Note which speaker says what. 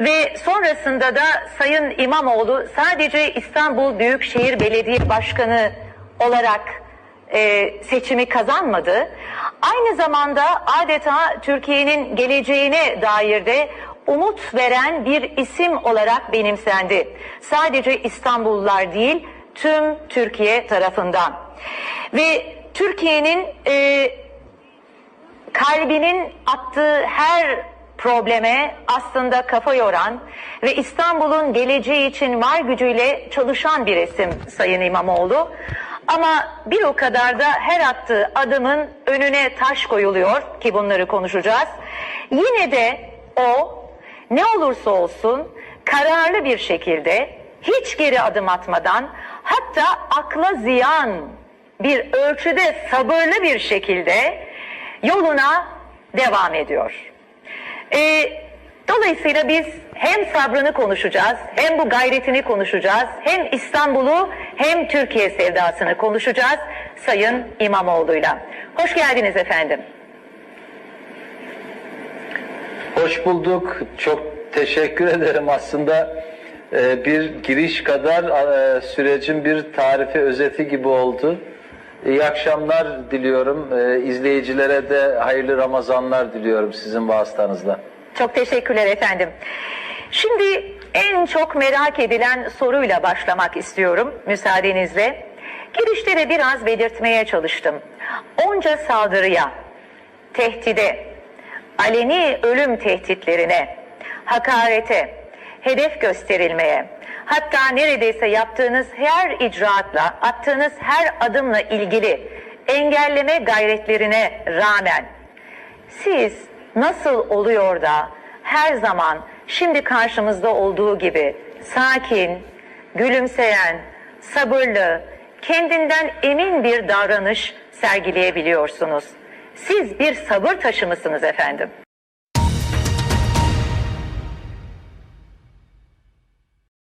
Speaker 1: Ve sonrasında da Sayın İmamoğlu sadece İstanbul Büyükşehir Belediye Başkanı olarak e, seçimi kazanmadı. Aynı zamanda adeta Türkiye'nin geleceğine dair de umut veren bir isim olarak benimsendi. Sadece İstanbullular değil, tüm Türkiye tarafından. Ve Türkiye'nin e, kalbinin attığı her probleme aslında kafa yoran ve İstanbul'un geleceği için var gücüyle çalışan bir isim Sayın İmamoğlu. Ama bir o kadar da her attığı adımın önüne taş koyuluyor ki bunları konuşacağız. Yine de o ne olursa olsun kararlı bir şekilde hiç geri adım atmadan hatta akla ziyan bir ölçüde sabırlı bir şekilde yoluna devam ediyor. Ee, dolayısıyla biz hem sabrını konuşacağız, hem bu gayretini konuşacağız, hem İstanbul'u hem Türkiye sevdasını konuşacağız Sayın İmamoğlu'yla. Hoş geldiniz efendim.
Speaker 2: Hoş bulduk. Çok teşekkür ederim. Aslında e, bir giriş kadar e, sürecin bir tarifi özeti gibi oldu. İyi akşamlar diliyorum. E, İzleyicilere de hayırlı Ramazanlar diliyorum sizin vasıtanızla.
Speaker 1: Çok teşekkürler efendim. Şimdi en çok merak edilen soruyla başlamak istiyorum müsaadenizle. Girişte de biraz belirtmeye çalıştım. Onca saldırıya, tehdide, aleni ölüm tehditlerine, hakarete, hedef gösterilmeye, hatta neredeyse yaptığınız her icraatla, attığınız her adımla ilgili engelleme gayretlerine rağmen siz nasıl oluyor da her zaman şimdi karşımızda olduğu gibi sakin, gülümseyen, sabırlı, kendinden emin bir davranış sergileyebiliyorsunuz? Siz bir sabır taşı mısınız efendim?